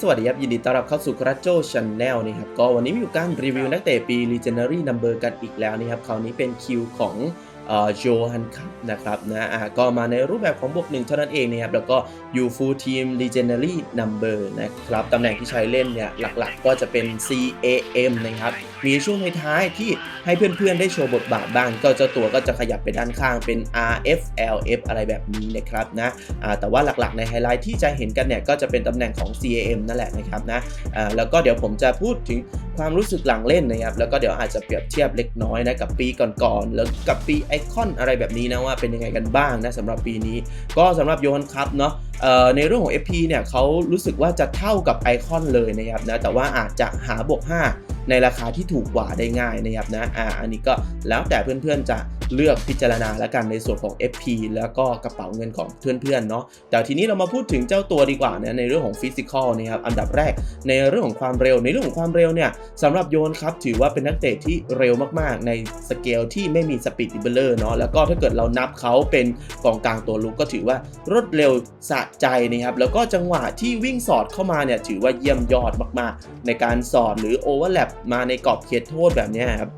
สวัสดีครับ ยินดีต้อนรับเข้าสู่ c r a โ o Channel นะครับก็วันนี้มีอยู่การรีวิวนักเตะปี Legendary Number กันอีกแล้วนะครับคราวนี้เป็นคิวของโจฮันคับนะครับนะอะก็มาในรูปแบบของบวกหนึ่งเท่านั้นเองนะครับแล้วก็อยู่ฟูลทีม Legendary Number นะครับตำแหน่งที่ใช้เล่นเนี่ยหลักๆก็จะเป็น CAM นะครับมีช่วงท้ายๆที่ ให้เพื่อนๆได้โชว์บทบาทบ้างก็เจ้าตัวก็จะขยับไปด้านข้างเป็น RF LF อะไรแบบนี้นะครับนะแต่ว่าหลักๆในไฮไลท์ที่จะเห็นกันเนี่ยก็จะเป็นตำแหน่งของ CAM นั่นแหละนะครับนะแล้วก็เดี๋ยวผมจะพูดถึงความรู้สึกหลังเล่นนะครับแล้วก็เดี๋ยวอาจจะเปรียบเทียบเล็กน้อยนะกับปีก่อนๆแล้วกับปีไอคอนอะไรแบบนี้นะว่าเป็นยังไงกันบ้างนะสำหรับปีนี้ ก็สำหรับโยฮันคัพเนาะในเรื่องของ FP เนี่ยเขารู้สึกว่าจะเท่ากับไอคอนเลยนะครับนะแต่ว่าอาจจะหาบวก 5 ในราคาที่ถูกกว่าได้ง่ายนะครับนะอ่าอันนี้ก็แล้วแต่เพื่อนๆจะ เลือกพิจารณาแล้วกันในส่วนของ FP แล้วก็กระเป๋าเงินของเพื่อนๆเนาะแต่ทีนี้เรามาพูดถึงเจ้าตัวดีกว่านะในเรื่องของฟิสิกอลนะครับอันดับแรกในเรื่องของความเร็วในเรื่องของความเร็วเนี่ยสำหรับโยนครับถือว่าเป็นนักเตะที่เร็วมากๆ ในสเกลที่ไม่มีสปีดดิเบลเลอร์เนาะแล้วก็ถ้าเกิดเรานับเขาเป็นกองกลางตัวลุกก็ถือว่ารวดเร็วสะใจนะครับแล้วก็จังหวะที่วิ่งสอดเข้ามาเนี่ยถือว่าเยี่ยมยอดมากๆ ในการสอดหรือโอเวอร์แลปมาในกรอบเขตโทษแบบนี้ครับ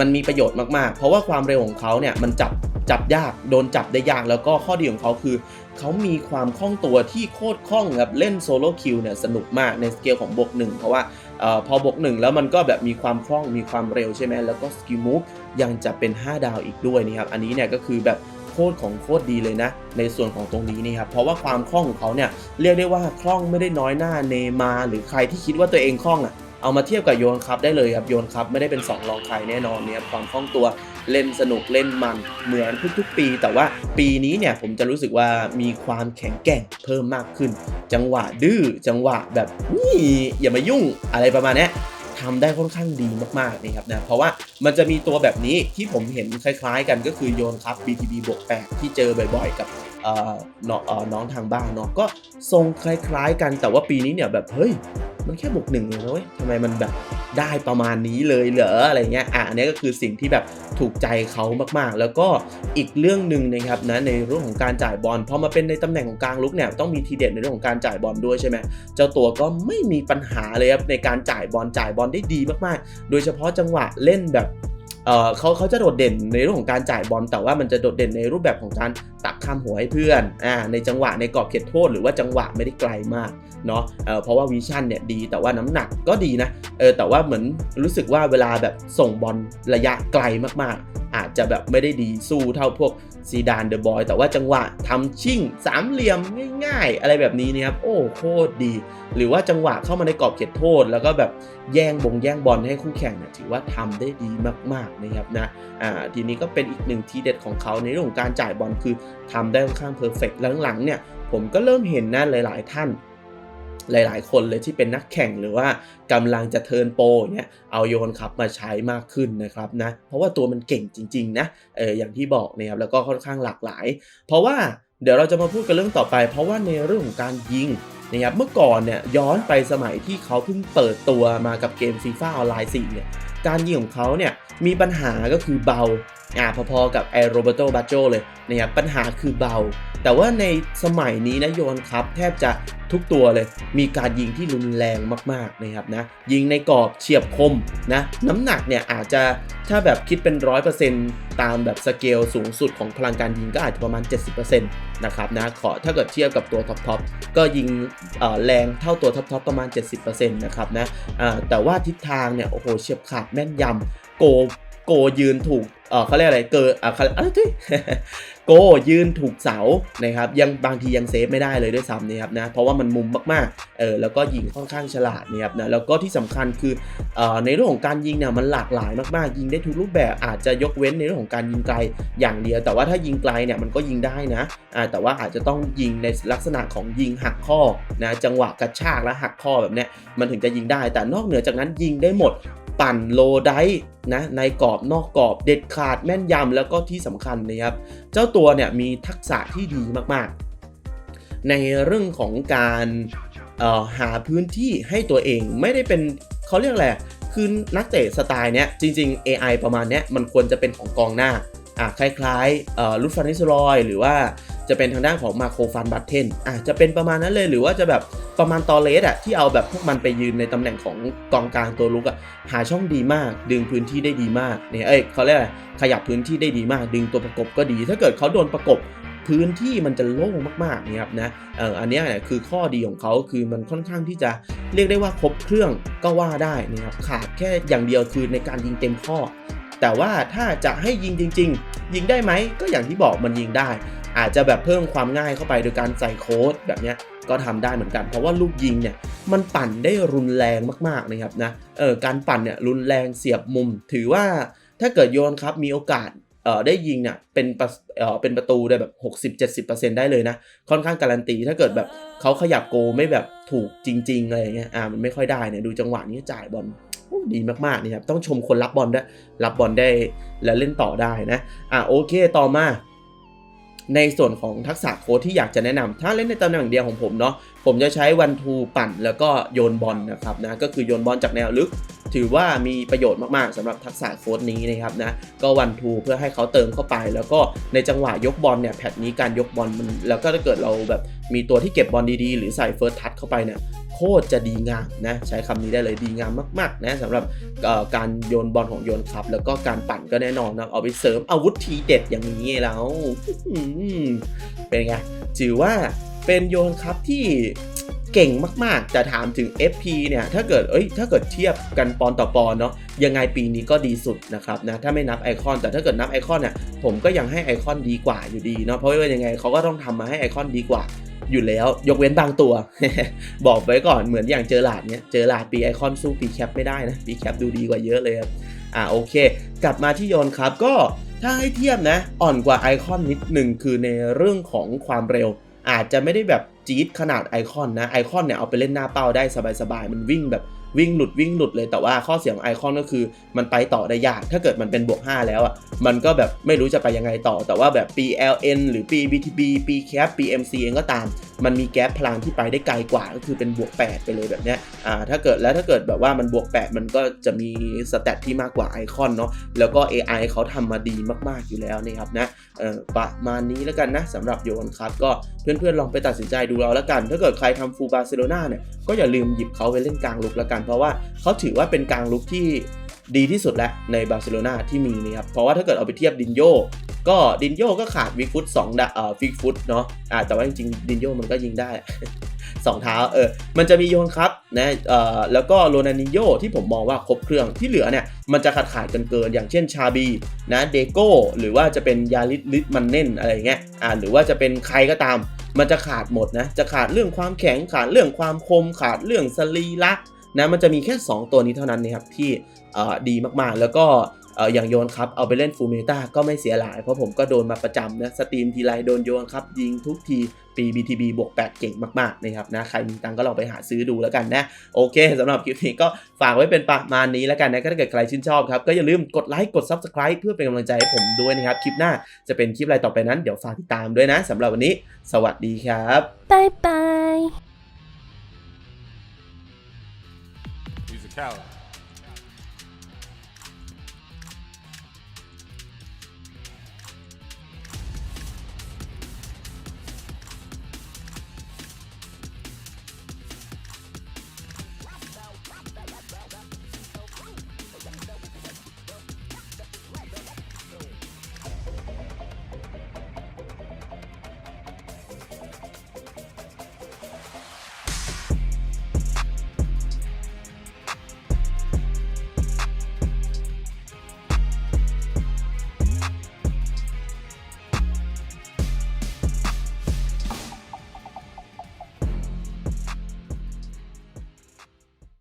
มันมีประโยชน์มากๆ เพราะว่าความเร็วของเขาเนี่ยมันจับจับยากโดนจับได้ยากแล้วก็ข้อดีของเขาคือ เขามีความคล่องตัวที่โคตรคล่องครับเล่นโซโล่คิวเนี่ยสนุกมากในสเกลของบวกหนึ่งเพราะว่าออพอบวกหนึ่งแล้วมันก็แบบมีความคล่องมีความเร็วใช่ไหมแล้วก็สกิลมูฟยังจะเป็น 5 ดาวอีกด้วยนี่ครับอันนี้เนี่ยก็คือแบบโคตรของโคตรดีเลยนะ ในส่วนของตรงนี้นี่ครับเพราะว่าความคล่องของเขาเนี่ยเรียกได้ว่าคล่องไม่ได้น้อยหน้าเนมาร์หรือใครที่คิดว่าตัวเองคล่องอะ เอามาเทียบกับโยนครับได้เลยครับโยนครับไม่ได้เป็น 2 รองใครแน่นอนเนี่ยความคล่องตัวเล่นสนุกเล่นมันเหมือนทุกๆปี แต่ว่าปีนี้เนี่ยผมจะรู้สึกว่ามีความแข็งแกร่งเพิ่มมากขึ้น จังหวะดื้อจังหวะแบบนี่อย่ามายุ่งอะไรประมาณนี้ทำได้ค่อนข้างดีมากๆนี่ครับนะเพราะว่ามันจะมีตัวแบบนี้ที่ผมเห็นคล้ายๆ กันก็คือโยนครับ BTB บวก8ที่เจอบ่อยๆ กับ น้องน้องทางบ้านเนาะก็ทรงคล้ายๆกันแต่ว่าปีนี้เนี่ยแบบเฮ้ยมันแค่บวกหนึ่งเองนะเว้ยทำไมมันแบบได้ประมาณนี้เลยเหรออะไรเงี้ยอะอันนี้ก็คือสิ่งที่แบบถูกใจเขามากๆ แล้วก็อีกเรื่องหนึ่งนะครับนะในเรื่องของการจ่ายบอลพอมาเป็นในตำแหน่งของกลางลุกเนี่ยต้องมีทีเด็ดในเรื่องของการจ่ายบอลด้วยใช่ไหมเจ้าตัวก็ไม่มีปัญหาเลยครับในการจ่ายบอลจ่ายบอลได้ดีมากๆ โดยเฉพาะจังหวะเล่นแบบ เขาเขาจะโดดเด่นในเรื่องของการจ่ายบอลแต่ว่ามันจะโดดเด่นในรูปแบบของการตักข้ามหัวให้เพื่อนอ่าในจังหวะในกรอบเขตโทษหรือว่าจังหวะไม่ได้ไกลมากเนาะเเพราะว่าวิชั่นเนี่ยดีแต่ว่าน้ำหนักก็ดีนะเออแต่ว่าเหมือนรู้สึกว่าเวลาแบบส่งบอลระยะไกลมากๆอาจจะแบบไม่ได้ดีสู้เท่าพวกซีดานเดอะบอยแต่ว่าจังหวะทำชิ่งสามเหลี่ยมง่าย ๆ อะไรแบบนี้เนี่ยครับ โอ้โคตรดี หรือว่าจังหวะเข้ามาในกรอบเขตโทษ แล้วก็แบบแย่งบงแย่งบอลให้คู่แข่งเนี่ยถือว่าทำได้ดีมากๆนะครับนะอ่าทีนี้ก็เป็นอีกหนึ่งทีเด็ดของเขาในเรื่องของการจ่ายบอลคือทำได้ค่อนข้างเพอร์เฟกต์หลังๆเนี่ยผมก็เริ่มเห็นนะหลาย ๆ ท่าน หลายๆ คนเลยที่เป็นนักแข่งหรือว่ากำลังจะเทิร์นโปรเนี่ยเอาโยนครับมาใช้มากขึ้นนะครับนะเพราะว่าตัวมันเก่งจริงๆนะเอออย่างที่บอกนะครับแล้วก็ค่อนข้างหลากหลาย เพราะว่าเดี๋ยวเราจะมาพูดกันเรื่องต่อไป เพราะว่าในเรื่องของการยิงนะครับเมื่อก่อนเนี่ยย้อนไปสมัยที่เขาเพิ่งเปิดตัวมากับเกมฟีฟ่าออนไลน์4เนี่ยการยิงของเขาเนี่ยมีปัญหาก็คือเบา อ่าพอๆกับไอโรเบโตบาโจเลยนะครับปัญหาคือเบา แต่ว่าในสมัยนี้นะโยนครับ แทบจะทุกตัวเลย มีการยิงที่รุนแรงมากๆนะครับนะยิงในกรอบเฉียบคมนะน้ำหนักเนี่ยอาจจะถ้าแบบคิดเป็น 100%ตามแบบสเกลสูงสุดของพลังการยิงก็อาจจะประมาณ 70%นะครับนะขอถ้าเกิดเทียบกับตัวท็อปทอปก็ยิงแรงเท่าตัวท็อปทอปประมาณ 70%นะครับนะแต่ว่าทิศทางเนี่ยโอ้โหเฉียบขาดแม่นยำโก โกยืนถูกเออเขาเรียกอะไรเกิดอะเขาอะไรที่โกยืนถูกเสานะครับยังบางทียังเซฟไม่ได้เลยด้วยซ้ำนะครับนะเพราะว่ามันมุมมากๆเออแล้วก็ยิงค่อนข้างฉลาดนะครับนะแล้วก็ที่สำคัญคือเอ่อในเรื่องของการยิงเนี่ยมันหลากหลายมากๆ ยิงได้ทุกรูปแบบอาจจะยกเว้นในเรื่องของการยิงไกลอย่างเดียว แต่ว่าถ้ายิงไกลเนี่ยมันก็ยิงได้นะอ่าแต่ว่าอาจจะต้องยิงในลักษณะของยิงหักข้อนะจังหวะกระชากและหักข้อแบบเนี้ยมันถึงจะยิงได้ แต่นอกเหนือจากนั้นยิงได้หมด ปั่นโลไดนะในกรอบนอกกรอบเด็ดขาดแม่นยำแล้วก็ที่สำคัญนะครับ เจ้าตัวเนี่ยมีทักษะที่ดีมากๆ ในเรื่องของการหาพื้นที่ให้ตัวเองไม่ได้เป็นเขาเรียกอะไรคือนักเตะสไตล์เนี้ยจริง ๆ AI ประมาณเนี้ยมันควรจะเป็นของกองหน้าอะคล้ายๆลูฟฟันนิสรอย หรือว่าจะเป็นทางด้านของมาโครฟันบัตเทนอะจะเป็นประมาณนั้นเลยหรือว่าจะแบบ ประมาณตอเลสอะที่เอาแบบพวกมันไปยืนในตำแหน่งของกองกลางตัวลุกอะหาช่องดีมาก ดึงพื้นที่ได้ดีมากเนี่ยเอ้ยเขาเรียกขยับพื้นที่ได้ดีมาก ดึงตัวประกบก็ดี ถ้าเกิดเขาโดนประกบพื้นที่มันจะโล่งมากๆเนี่ยครับนะเอออันนี้เนี่ยคือข้อดีของเขาคือมันค่อนข้างที่จะเรียกได้ว่าครบเครื่องก็ว่าได้นะครับขาดแค่อย่างเดียวคือในการยิงเต็มข้อ แต่ว่าถ้าจะให้ยิงจริง ๆ ยิงได้ไหมก็อย่างที่บอกมันยิงได้ อาจจะแบบเพิ่มความง่ายเข้าไปโดยการใส่โค้ดแบบเนี้ยก็ทำได้เหมือนกัน เพราะว่าลูกยิงเนี่ยมันปั่นได้รุนแรงมากๆนะครับนะเออการปั่นเนี่ยรุนแรงเสียบมุม ถือว่าถ้าเกิดโยนครับมีโอกาส ได้ยิงเนี่ยเป็นประเอ่อเป็นประตูได้แบบ 60-70%ได้เลยนะ ค่อนข้างการันตีถ้าเกิดแบบเขาขยับโกไม่แบบถูกจริงๆอะไรอย่างเงี้ยอ่ามันไม่ค่อยได้เนี่ยดูจังหวะนี้จ่ายบอลโอ้ดีมากๆนี่ครับต้องชมคนรับบอลด้วยรับบอลได้และเล่นต่อได้นะอ่าโอเคต่อมา ในส่วนของทักษะโค้ดที่อยากจะแนะนำถ้าเล่นในตำแหน่งเดียวของผมเนาะผมจะใช้วันทูปั่นแล้วก็โยนบอลนะครับนะก็คือโยนบอลจากแนวลึก ถือว่ามีประโยชน์มากๆสำหรับทักษะโค้ดนี้นะครับนะก็วันทูเพื่อให้เขาเติมเข้าไป แล้วก็ในจังหวะยกบอลเนี่ยแพทนี้การยกบอลมันแล้วก็ถ้าเกิดเราแบบมีตัวที่เก็บบอลดีๆ หรือใส่เฟิร์สทัชเข้าไปเนี่ยโคตรจะดีงามนะใช้คำนี้ได้เลยดีงามมากๆนะสำหรับการโยนบอลของโยนครับ แล้วก็การปั่นก็แน่นอนนะเอาไปเสริมอาวุธทีเด็ดอย่างนี้แล้วเป็นไงถือว่าเป็นโยนครับที่ เก่งมากๆ แต่ถามถึง FP เนี่ย ถ้าเกิด เอ้ย ถ้าเกิดเทียบกันปอนต่อปอนเนาะ ยังไงปีนี้ก็ดีสุดนะครับนะ ถ้าไม่นับไอคอน แต่ถ้าเกิดนับไอคอนเนี่ย ผมก็ยังให้ไอคอนดีกว่าอยู่ดีเนาะ เพราะว่ายังไงเขาก็ต้องทำมาให้ไอคอนดีกว่าอยู่แล้ว ยกเว้นบางตัว บอกไว้ก่อน เหมือนอย่างเจอหลาดเนี่ย เจอหลาดปีไอคอนสู้ปีแคปไม่ได้นะ ปีแคปดูดีกว่าเยอะเลยครับอ่าโอเค กลับมาที่โยนครับ ก็ถ้าให้เทียบนะ อ่อนกว่าไอคอนนิดหนึ่งคือในเรื่องของความเร็ว อาจจะไม่ได้แบบจี๊ดขนาดไอคอนนะไอคอนเนี่ยเอาไปเล่นหน้าเป้าได้สบายๆ มันวิ่งแบบวิ่งหลุดวิ่งหลุดเลยแต่ว่าข้อเสียของไอคอนก็คือมันไปต่อได้ยาก ถ้าเกิดมันเป็นบวก 5 แล้วอะมันก็แบบไม่รู้จะไปยังไงต่อ แต่ว่าแบบ PLN หรือ PBTB PCAP PMC เองก็ตาม มันมีแก๊ปพลังที่ไปได้ไกลกว่าก็คือเป็นบวก 8 ไปเลยแบบเนี้ยอ่าถ้าเกิดแล้วถ้าเกิดแบบว่ามันบวก 8 มันก็จะมีสเตตที่มากกว่าไอคอนเนาะแล้วก็ AI เขาทำมาดีมากๆอยู่แล้วนะครับนะเออประมาณนี้แล้วกันนะสำหรับโยนครับก็เพื่อนๆลองไปตัดสินใจดูเอาแล้วกัน ถ้าเกิดใครทำฟูบาร์เซโลนาเนี่ยก็อย่าลืมหยิบเขาไปเล่นกลางลุกแล้วกัน เพราะว่าเขาถือว่าเป็นกลางลุกที่ดีที่สุดแล้วในบาร์เซโลนาที่มีนะครับ เพราะว่าถ้าเกิดเอาไปเทียบดินโย ก็ดินโยก็ขาดวิกฟุตสองดะเอ่อฟิกฟุตเนาะอ่าแต่ว่าจริงๆดินโยมันก็ยิงได้สองเท้าเออมันจะมีโยนครับนะเอ่อแล้วก็โรนันนิโยที่ผมมองว่าครบเครื่องที่เหลือเนี่ย มันจะขาดขาดกันเกิน อย่างเช่นชาบีนะเดโก้หรือว่าจะเป็นยาลิสลิมันเน่นอะไรเงี้ยอ่าหรือว่าจะเป็นใครก็ตาม มันจะขาดหมดนะจะขาดเรื่องความแข็งขาดเรื่องความคมขาดเรื่องสรีระนะมันจะมีแค่ 2 ตัวนี้เท่านั้นนะครับที่เอ่อดีมากๆ แล้วก็ เอออย่างโยนครับเอาไปเล่นฟูเมตาก็ไม่เสียหลาย เพราะผมก็โดนมาประจำนะสตรีมทีไรโดนโยนครับยิงทุกทีปี BTB บวก8เก่งมาก ๆ นะครับนะใครมีตังก็ลองไปหาซื้อดูแล้วกันนะ โอเคสำหรับคลิปนี้ก็ฝากไว้เป็นประมาณนี้แล้วกันนะถ้าเกิดใครชื่นชอบครับ ก็อย่าลืมกดไลค์กด Subscribe เพื่อเป็นกำลังใจให้ผมด้วยนะครับ คลิปหน้าจะเป็นคลิปอะไรต่อไปนั้น เดี๋ยวฝากติดตามด้วยนะสำหรับวันนี้ สวัสดีครับ拜拜。He's a coward.